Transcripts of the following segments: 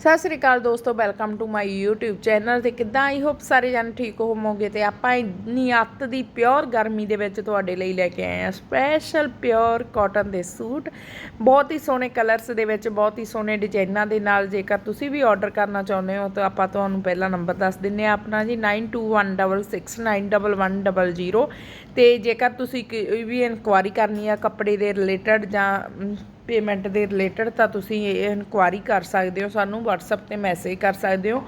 ਸਤਿ ਸ੍ਰੀ ਅਕਾਲ ਦੋਸਤੋ welcome to my YouTube channel ਤੇ ਕਿੱਦਾਂ ਆਈ? ਹੋਪ ਸਾਰੇ ਜਣ ਠੀਕ ਹੋਵੋਗੇ ਤੇ ਆਪਾਂ ਇੰਨੀ ਅੱਤ ਦੀ ਪਿਓਰ ਗਰਮੀ ਦੇ ਵਿੱਚ ਤੁਹਾਡੇ ਲਈ ਲੈ ਕੇ ਆਏ ਆ ਸਪੈਸ਼ਲ ਪਿਓਰ ਕਾਟਨ ਦੇ ਸੂਟ। ਬਹੁਤ ਹੀ ਸੋਹਣੇ ਕਲਰਸ ਦੇ ਵਿੱਚ, ਬਹੁਤ ਹੀ ਸੋਹਣੇ ਡਿਜ਼ਾਈਨਾਂ ਦੇ ਨਾਲ ਜੇਕਰ ਤੁਸੀਂ ਵੀ ਆਰਡਰ ਕਰਨਾ ਚਾਹੁੰਦੇ ਹੋ ਤਾਂ ਆਪਾਂ ਤੁਹਾਨੂੰ ਪਹਿਲਾ ਨੰਬਰ ਦੱਸ ਦਿੰਨੇ ਆ ਆਪਣਾ ਜੀ 9216691100 ਤੇ ਜੇਕਰ ਤੁਸੀਂ ਕੋਈ ਵੀ ਇਨਕੁਆਰੀ ਕਰਨੀ ਆ ਕੱਪੜੇ ਦੇ ਰਿਲੇਟਡ ਜਾਂ ਪੇਮੈਂਟ ਦੇ ਰਿਲੇਟਡ ਤਾਂ ਤੁਸੀਂ ਇਹ ਇਨਕੁਆਰੀ ਕਰ ਸਕਦੇ ਹੋ, ਸਾਨੂੰ WhatsApp ਤੇ ਮੈਸੇਜ ਕਰ ਸਕਦੇ ਹੋ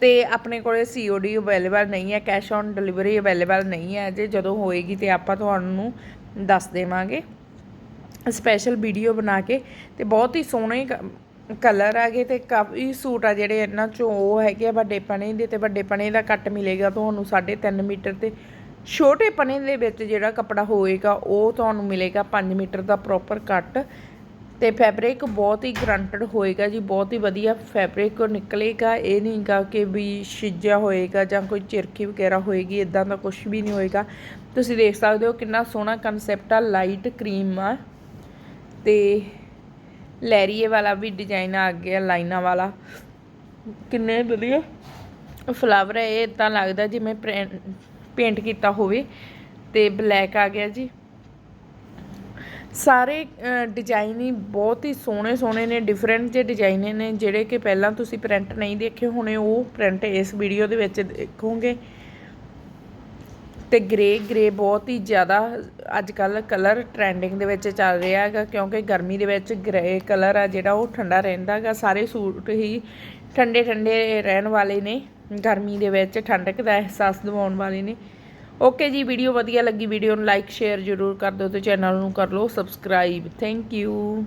ਤੇ ਆਪਣੇ ਕੋਲੇ COD ਅਵੇਲੇਬਲ ਨਹੀਂ ਹੈ ਕੈਸ਼ ਔਨ ਡਿਲੀਵਰੀ ਅਵੇਲੇਬਲ ਨਹੀਂ ਹੈ ਜੇ ਜਦੋਂ ਹੋਏਗੀ ਤੇ ਆਪਾਂ ਤੁਹਾਨੂੰ ਦੱਸ ਦੇਵਾਂਗੇ। ਸਪੈਸ਼ਲ ਵੀਡੀਓ ਬਣਾ ਕੇ ਤੇ ਬਹੁਤ ਹੀ ਸੋਹਣੇ ਕਲਰ ਆਗੇ ਤੇ ਕਾਫੀ ਸੂਟ ਆ ਜਿਹੜੇ ਇਹਨਾਂ ਚੋਂ ਉਹ ਹੈਗੇ ਆ ਵੱਡੇ ਪਣੇ ਦੇ ਤੇ ਵੱਡੇ ਪਣੇ ਦਾ ਕੱਟ ਮਿਲੇਗਾ ਤੁਹਾਨੂੰ 3.5 ਮੀਟਰ ਤੇ। ਛੋਟੇ ਪਣੇ ਦੇ ਵਿੱਚ ਜਿਹੜਾ ਕੱਪੜਾ ਹੋਏਗਾ ਉਹ ਤੁਹਾਨੂੰ ਮਿਲੇਗਾ 5 ਮੀਟਰ ਦਾ ਪ੍ਰੋਪਰ ਕੱਟ ਤੇ ਫੈਬਰਿਕ ਬਹੁਤ ਹੀ ਗਰੰਟਡ ਹੋਏਗਾ ਜੀ, ਬਹੁਤ ਹੀ ਵਧੀਆ ਫੈਬਰਿਕ ਨਿਕਲੇਗਾ। ਇਹ ਨਹੀਂਗਾ ਕਿ ਵੀ ਛਿੱਜਿਆ ਹੋਏਗਾ ਜਾਂ ਕੋਈ ਚਿਰਖੀ ਵਗੈਰਾ ਹੋਏਗੀ ਇਦਾਂ ਦਾ ਕੁਝ ਵੀ ਨਹੀਂ ਹੋਏਗਾ। ਤੁਸੀਂ ਦੇਖ ਸਕਦੇ ਹੋ ਕਿੰਨਾ ਸੋਹਣਾ ਕਨਸੈਪਟ ਆ ਲਾਈਟ ਕਰੀਮ ਆ। ਤੇ ਲੈਰੀਏ ਵਾਲਾ ਵੀ ਡਿਜ਼ਾਈਨ ਆ ਗਿਆ ਲਾਈਨਾਂ ਵਾਲਾ। ਕਿੰਨੇ ਵਧੀਆ ਫਲਾਵਰ ਹੈ ਇਹ ਇਦਾਂ ਲੱਗਦਾ ਜਿਵੇਂ ਪੇਂਟ ਕੀਤਾ ਹੋਵੇ। ਤੇ ਬਲੈਕ ਆ ਗਿਆ ਜੀ। ਸਾਰੇ ਡਿਜ਼ਾਈਨ ਹੀ ਬਹੁਤ ਹੀ ਸੋਹਣੇ ਸੋਹਣੇ ਨੇ ਡਿਫਰੈਂਟ ਜਿਹੇ ਡਿਜ਼ਾਈਨ ਨੇ, ਜਿਹੜੇ ਕਿ ਪਹਿਲਾਂ ਤੁਸੀਂ ਪ੍ਰਿੰਟ ਨਹੀਂ ਦੇਖੇ ਹੋਣੇ, ਉਹ ਪ੍ਰਿੰਟ ਇਸ ਵੀਡੀਓ ਦੇ ਵਿੱਚ ਦੇਖੋਗੇ। ਤੇ ਗ੍ਰੇ ਗ੍ਰੇ ਬਹੁਤ ਹੀ ਜ਼ਿਆਦਾ ਅੱਜ ਕੱਲ ਕਲਰ ਟ੍ਰੈਂਡਿੰਗ ਦੇ ਵਿੱਚ ਚੱਲ ਰਿਹਾ ਹੈਗਾ, ਕਿਉਂਕਿ ਗਰਮੀ ਦੇ ਵਿੱਚ ਗ੍ਰੇ ਕਲਰ ਆ ਜਿਹੜਾ, ਉਹ ਠੰਡਾ ਰਹਿੰਦਾ ਹੈਗਾ। ਸਾਰੇ ਸੂਟ ਹੀ ਠੰਡੇ ਠੰਡੇ ਰਹਿਣ ਵਾਲੇ ਨੇ, ਗਰਮੀ ਦੇ ਵਿੱਚ ਠੰਡਕ ਦਾ ਅਹਿਸਾਸ ਦਿਵਾਉਣ ਵਾਲੇ ਨੇ। ਓਕੇ ਜੀ ਵੀਡੀਓ ਵਧੀਆ ਲੱਗੀ ਵੀਡੀਓ ਨੂੰ ਲਾਈਕ ਸ਼ੇਅਰ ਜ਼ਰੂਰ ਕਰ ਦਿਓ ਤੇ ਚੈਨਲ ਨੂੰ ਕਰ ਲਓ ਸਬਸਕ੍ਰਾਈਬ ਥੈਂਕ ਯੂ